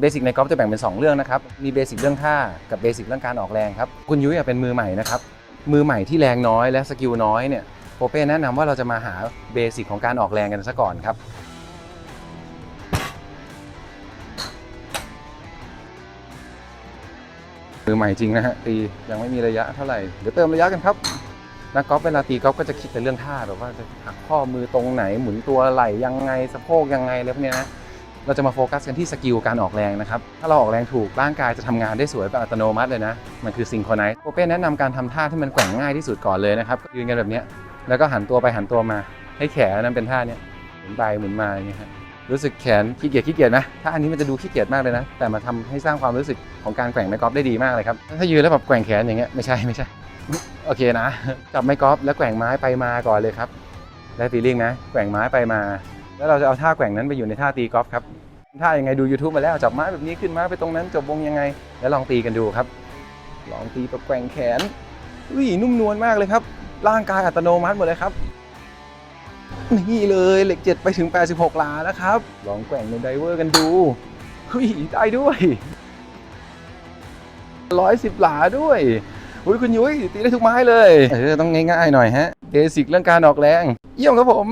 เบสิกในกอล์ฟจะแบ่งเป็น 2 เรื่องนะครับ มีเบสิกเรื่องท่ากับเบสิกเรื่องการออกแรงครับ คุณยุ้ยอะเป็นมือใหม่นะครับ มือใหม่ที่แรงน้อยและสกิลน้อยเนี่ยโปเป้แนะนำว่าเราจะมาหาเบสิกของการออกแรงกันซะก่อนครับ มือใหม่จริงนะฮะตียังไม่มีระยะเท่าไหร่ เดี๋ยวเติมระยะกันครับ นักกอล์ฟเวลาตีกอล์ฟก็จะคิดแต่เรื่องท่าแบบว่าจะหักข้อมือตรงไหนหมุนตัวไหล่ยังไงสะโพกยังไงอะไรพวกนี้นะ เราจะมาโฟกัสกันที่สกิลการออกแรงนะครับ ถ้าเราออกแรงถูกร่างกายจะทำงานได้สวยแบบอัตโนมัติเลยนะ มันคือซิงโครไนซ์โปเป้แนะนำการทำท่าที่มันแกว่งง่ายที่สุดก่อนเลยนะครับยืนกันแบบนี้แล้วก็หันตัวไปหันตัวมา ให้แขนนั้นเป็นท่าเนี้ยหมุนไปหมุนมาอย่างเงี้ยฮะรู้สึกแขนขี้เกียจขี้เกียจไหมถ้าอันนี้มันจะดูขี้เกียจมากเลยนะ แต่มาทำให้สร้างความรู้สึกของการแกว่งไม้กอล์ฟได้ดีมากเลยครับ ถ้ายืนแล้วแบบแกว่งแขนอย่างเงี้ยไม่ใช่ไม่ใช่ โอเคนะ จับไม้กอล์ฟแล้วแกว่งไม้ไปมาก่อนเลยครับ ได้ฟีลลิ่งนะ แกว่งไม้ไปมา แล้วเราจะเอาท่าแกว่งนั้นไปอยู่ในท่าตีกอล์ฟครับท่ายังไงดู YouTube มาแล้วจับไม้แบบนี้ขึ้นมาไปตรงนั้นจบวงยังไง แล้วลองตีกันดูครับ ลองตีแบบแกว่งแขนอุ้ยนุ่มนวลมากเลยครับ ร่างกายอัตโนมัติหมดเลยครับนี่เลยเหล็กเจ็ดไปถึง 86ลาแล้วครับ ลองแกว่งในไดเวอร์กันดูเฮ้ยได้ด้วยร้อยสิบหลาด้วยอุ้ยคุณยุ้ยตีได้ทุกไม้เลยเออต้องง่ายๆหน่อยฮะเบสิกเรื่องการออกแรง เยี่ยมครับผม